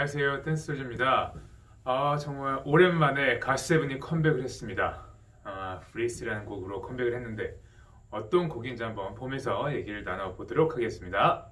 안녕하세요. 댄스솔즈입니다. 아 정말 오랜만에 가세븐이 컴백을 했습니다. 아 프리스라는 곡으로 컴백을 했는데 어떤 곡인지 한번 보면서 얘기를 나눠보도록 하겠습니다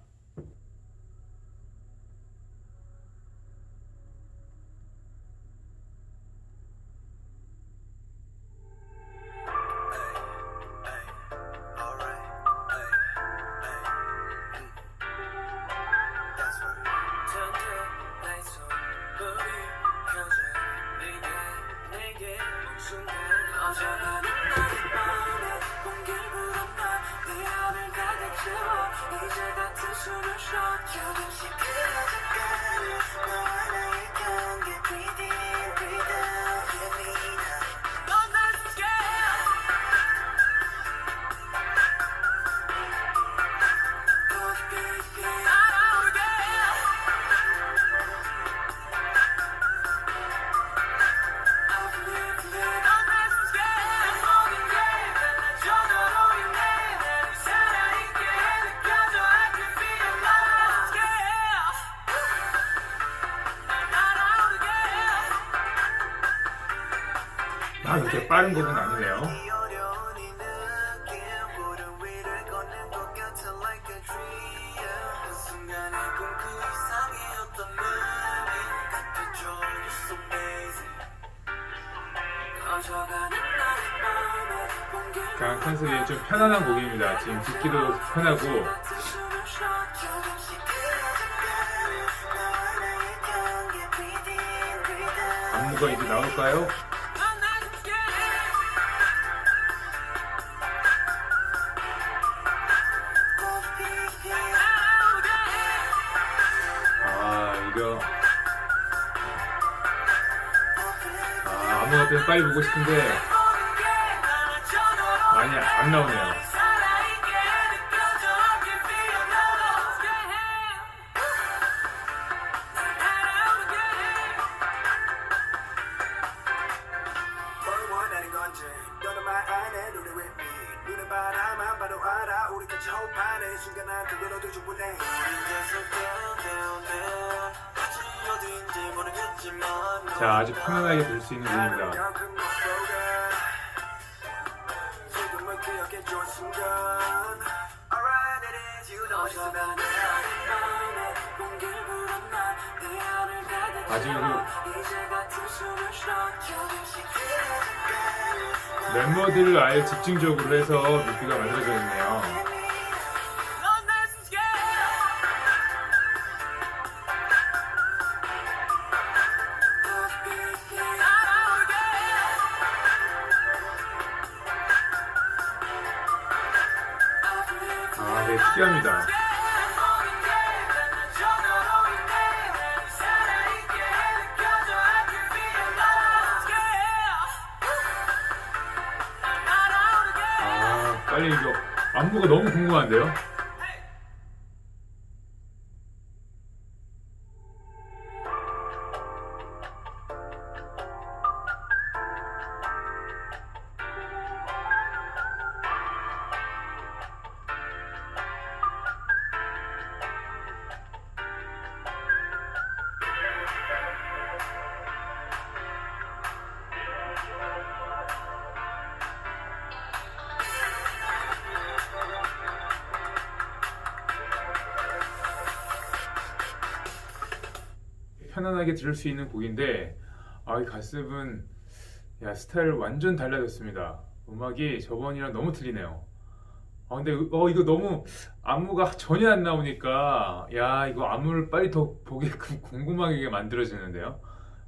Amazing 꺼져가는 나의 마음에 온길 그냥 컨셉이 좀 편안한 곡입니다. 지금 듣기도 편하고. 안무가 이제 나올까요? 아좀 빨리 보고 싶은데 많이 안 나오네요 자 아주 편안하게 들을 수 있는 가득 아주 멤버들을 아예 집중적으로 해서 뮤비가 만들어져 있네요 특이합니다 아 빨리 이거 안무가 너무 궁금한데요? 편안하게 들을 수 있는 곡인데 아 이 가습은 야 스타일 완전 달라졌습니다. 음악이 저번이랑 너무 틀리네요. 아 근데 어 이거 너무 안무가 전혀 안 나오니까 야 이거 안무를 빨리 더 보게끔 궁금하게 만들어지는데요.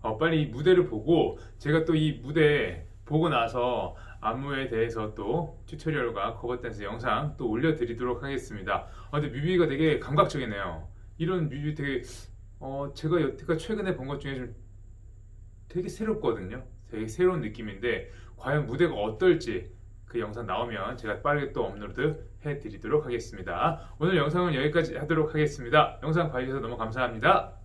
어 빨리 이 무대를 보고 제가 또 이 무대 보고 나서 안무에 대해서 또 튜토리얼과 커버 댄스 영상 또 올려드리도록 하겠습니다. 아 근데 뮤비가 되게 감각적이네요. 이런 뮤비 되게 어, 제가 여태까지 최근에 본 것 중에 좀 되게 새롭거든요. 되게 새로운 느낌인데 과연 무대가 어떨지 그 영상 나오면 제가 빠르게 또 업로드 해드리도록 하겠습니다. 오늘 영상은 여기까지 하도록 하겠습니다. 영상 봐주셔서 너무 감사합니다.